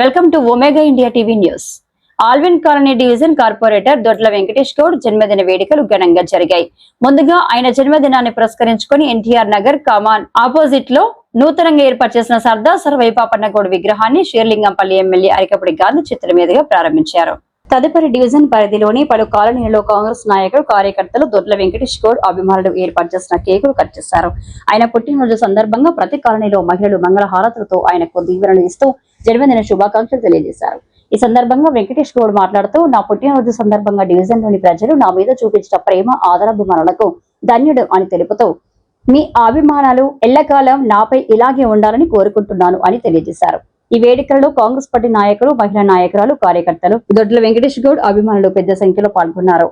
Welcome to Omega India TV news. Alwyn colony division corporator Dodla Venkatesh Goud జన్మదిన వేడుకలు ఘనంగా జరిగాయి. ముందుగా ఆయన జన్మదినాన్ని పురస్కరించుకుని ఎన్టీఆర్ నగర్ కమాన్ ఆపోజిట్లో నూతనంగా ఏర్పాటు చేసిన సర్దార్ సర్వైపాపన్న గౌడ్ విగ్రహాన్ని షేర్లింగంపల్లి ఎమ్మెల్యే అరికపుడి గాంధీ చిత్రం మీదుగా ప్రారంభించారు. తదుపరి డివిజన్ పరిధిలోని పలు కాలనీలలో కాంగ్రెస్ నాయకులు కార్యకర్తలు దొడ్ల వెంకటేష్ గౌడ్ అభిమానులు ఏర్పాటు చేసిన కేకులు కట్ చేశారు. ఆయన పుట్టినరోజు సందర్భంగా ప్రతి కాలనీలో మహిళలు మంగళ హారతులతో ఆయనకు దీవెనలు ఇస్తూ జన్మదిన శుభాకాంక్షలు తెలియజేశారు. ఈ సందర్భంగా వెంకటేష్ గౌడ్ మాట్లాడుతూ నా పుట్టినరోజు సందర్భంగా డివిజన్లోని ప్రజలు నా మీద చూపించిన ప్రేమ ఆదరాభిమానాలకు ధన్యుడు అని తెలుపుతూ మీ అభిమానాలు ఎల్లకాలం నాపై ఇలాగే ఉండాలని కోరుకుంటున్నాను అని తెలియజేశారు. ఈ వేడుకలలో కాంగ్రెస్ పార్టీ నాయకులు మహిళా నాయకురాలు కార్యకర్తలు దొడ్ల వెంకటేష్ గౌడ్ అభిమానులు పెద్ద సంఖ్యలో పాల్గొన్నారు.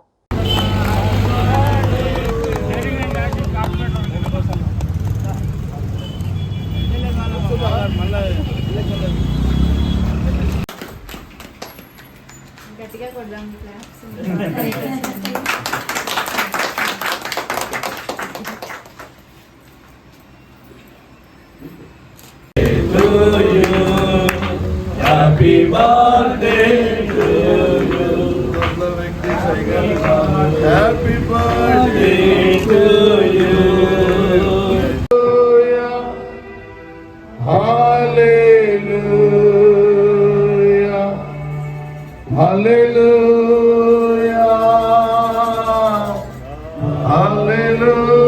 Ketika kau bilang gitu. Ya, Hallelujah. Hallelujah.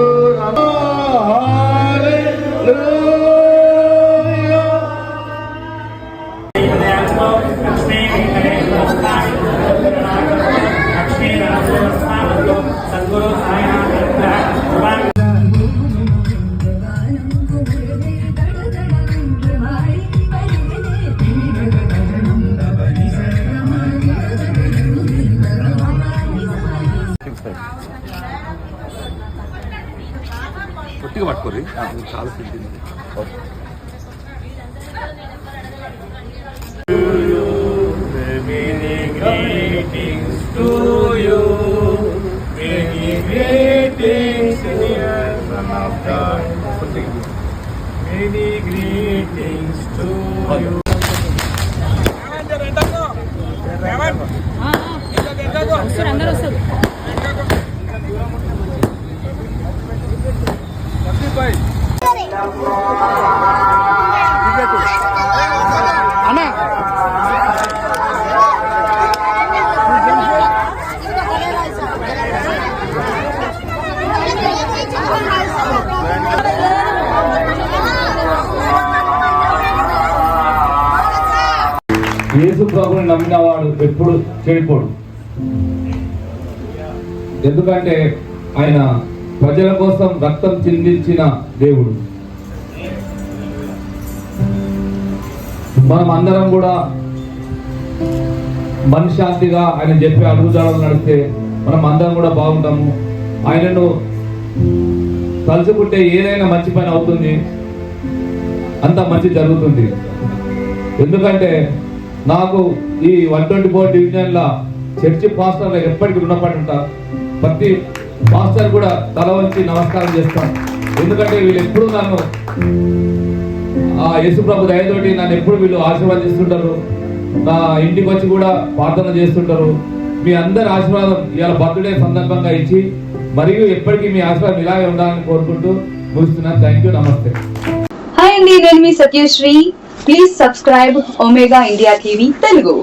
గట్టిగా పట్టుకోరి చాలా fit Many greetings to you. Many greetings, dear Son of God. Many greetings to you. యేసు ప్రభుని నమ్మిన వాడు ఎప్పుడు చెడిపోడు. ఎందుకంటే ఆయన ప్రజల కోసం రక్తం చిందించిన దేవుడు. మనం అందరం కూడా మనశ్శాంతిగా ఆయన చెప్పే అడుగుజాడలు నడిస్తే మనం అందరం కూడా బాగుంటాము. ఆయనను తలుచుకుంటే ఏదైనా మంచి పని అవుతుంది. అంత మంచి జరుగుతుంది. ఎందుకంటే నాకు ఈ వన్ ట్వంటీ ఫోర్ డివిజన్ల చర్చి పాస్టర్లు ఎప్పటికీ రుణపడి ఉంటారు. ప్రతి పాస్టర్ కూడా తల వంచి నమస్కారం చేస్తాను ఎందుకంటే వీళ్ళు ఎప్పుడు నన్ను ఆ యేసుప్రభు దయతోటి నన్ను ఎప్పుడు వీళ్ళు ఆశీర్వదిస్తుంటారు. నా ఇంటికి వచ్చి కూడా ప్రార్థన చేస్తుంటారు. మీ అందరి ఆశీర్వాదం ఇవాళ బర్త్డే సందర్భంగా ఇచ్చి మరియు ఎప్పటికీ మీ ఆశీర్వాదం ఇలాగే ఉండాలని కోరుకుంటూ ముగిస్తున్నాను థ్యాంక్ యూ నమస్తే. హాయ్ అండి నేను మీ Satyasri. Please subscribe Omega India TV Telugu